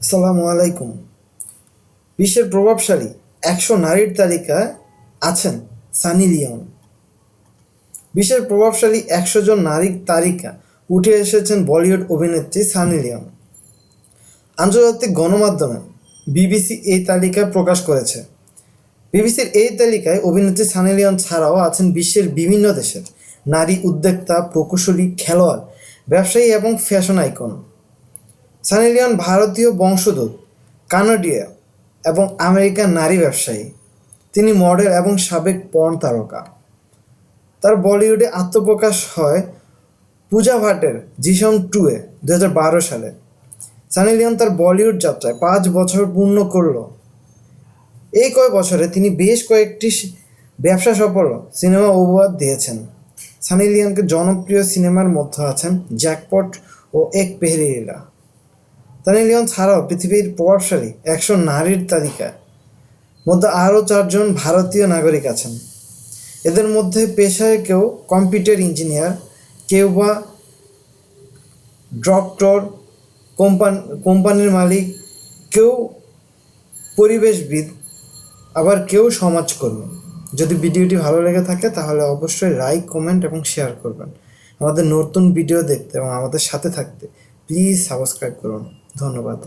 আসসালামু আলাইকুম। বিশ্বের প্রভাবশালী একশো নারীর তালিকায় আছেন সানি লিওন। বিশ্বের প্রভাবশালী একশো জন নারীর তালিকা উঠে এসেছেন বলিউড অভিনেত্রী সানি লিওন। আন্তর্জাতিক গণমাধ্যমে বিবিসি এই তালিকা প্রকাশ করেছে। বিবিসির এই তালিকায় অভিনেত্রী সানি লিওন ছাড়াও আছেন বিশ্বের বিভিন্ন দেশের নারী উদ্যোক্তা, প্রকৌশলী, খেলোয়াড়, ব্যবসায়ী এবং ফ্যাশন আইকন। সানি লিওন ভারতীয় বংশোদ্ভূত, কানাডিয়া এবং আমেরিকান নারী ব্যবসায়ী। তিনি মডেল এবং সাবেক পর্ন তারকা। তার বলিউডে আত্মপ্রকাশ হয় পূজা ভাটের জিসম টুয়ে দু হাজার বারো সালে। সানি লিওন তার বলিউড যাত্রায় পাঁচ বছর পূর্ণ করল। এই কয়েক বছরে তিনি বেশ কয়েকটি ব্যবসা সফল সিনেমা উপহার দিয়েছেন। সানি লিওনকে জনপ্রিয় সিনেমার মধ্যে আছেন জ্যাকপট ও এক পেহরিরা। সানি লিওন ছাড়াও পৃথিবীর প্রভাবশালী একশো নারীর তালিকা। মধ্যে আরও চারজন ভারতীয় নাগরিক আছেন। এদের মধ্যে পেশায় কেউ কম্পিউটার ইঞ্জিনিয়ার, কেউ বা ডক্টর, কোম্পান, কোম্পানির মালিক, কেউ পরিবেশবিদ, আবার কেউ সমাজকর্মী। যদি ভিডিওটি ভালো লেগে থাকে তাহলে অবশ্যই লাইক, কমেন্ট এবং শেয়ার করবেন। আমাদের নতুন ভিডিও দেখতে এবং আমাদের সাথে থাকতে প্লিজ সাবস্ক্রাইব করুন। ধন্যবাদ।